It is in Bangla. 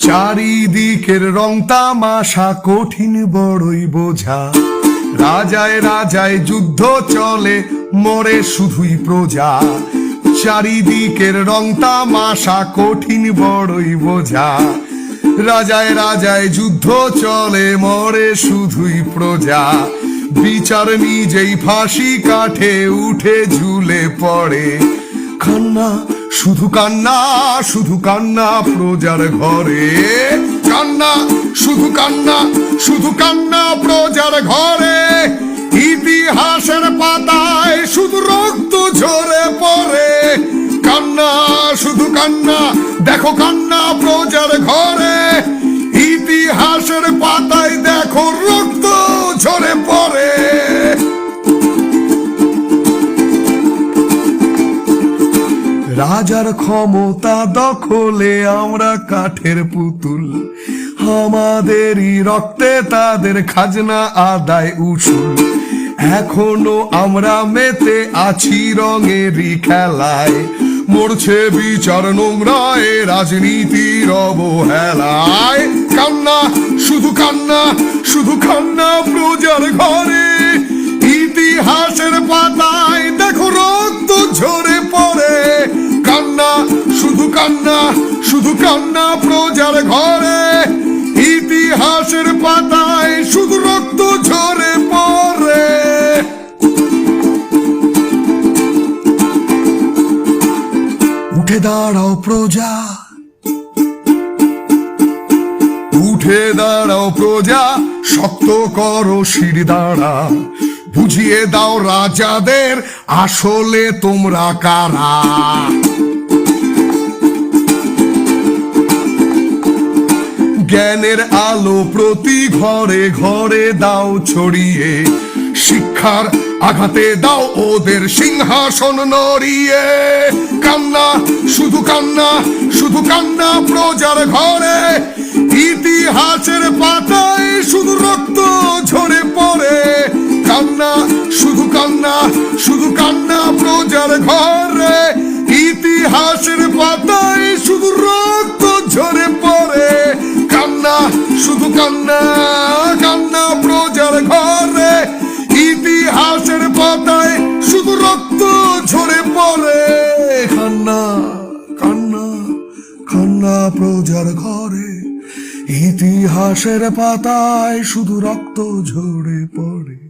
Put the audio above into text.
চারিদিকের রং তামাশা কঠিন বড়ই বোঝা। রাজায় রাজায় যুদ্ধ চলে, মরে শুধুই প্রজা। চারিদিকের রং তামাশা কঠিন বড়ই বোঝা। রাজায় রাজায় যুদ্ধ চলে, মরে শুধুই প্রজা। বিচার নিজেই ফাঁসি কাঠে, উঠে ঝুলে পড়ে। কান্না শুধু কান্না শুধু কান্না প্রজার ঘরে। কান্না, শুধু কান্না শুধু কান্না প্রজার ঘরে। ইতিহাসের পাতায় শুধু রক্ত ঝরে পড়ে। কান্না, শুধু কান্না, দেখো কান্না প্রজার ঘরে। ইতিহাসের পাতায় দেখো রক্ত ঝরে পড়ে। রাজার ক্ষমতা দখলে আমরা কাঠের পুতুল। আমাদেরই রক্তে তাদের খাজনা আদায় উসুল। এখনও আমরা মেতে আছি রঙেরই খেলায়। মরছে বিচার নোংরায়, রাজনীতির অবহেলায়। কান্না, শুধু কান্না শুধু কান্না, প্রজার ঘরে কান্না প্রজার ঘরে, ইতিহাসের পাতায় শুধু রক্ত ঝরে পড়ে। উঠে দাঁড়াও প্রজা। উঠে দাঁড়াও প্রজা, শক্ত করো শির দাঁড়া বুঝিয়ে দাও রাজাদের, আসলে তোমরা কারা? জ্ঞানের আলো প্রতি ঘরে ঘরে দাও ছড়িয়ে। শিক্ষার আঘাতে দাও ওদের সিংহাসন নড়িয়ে। কান্না, শুধু কান্না শুধু কান্না প্রজার ঘরে। ইতিহাসের পাতায় শুধু রক্ত ঝরে পড়ে। কান্না, শুধু কান্না শুধু কান্না প্রজার ঘরে। ইতিহাসের পাতায় শুধু কান্না কান্না প্রজার ঘরে। ইতিহাসের পাতায় শুধু রক্ত ঝরে পড়ে। কান্না কান্না কান্না প্রজার ঘরে। ইতিহাসের পাতায় শুধু রক্ত ঝরে পড়ে।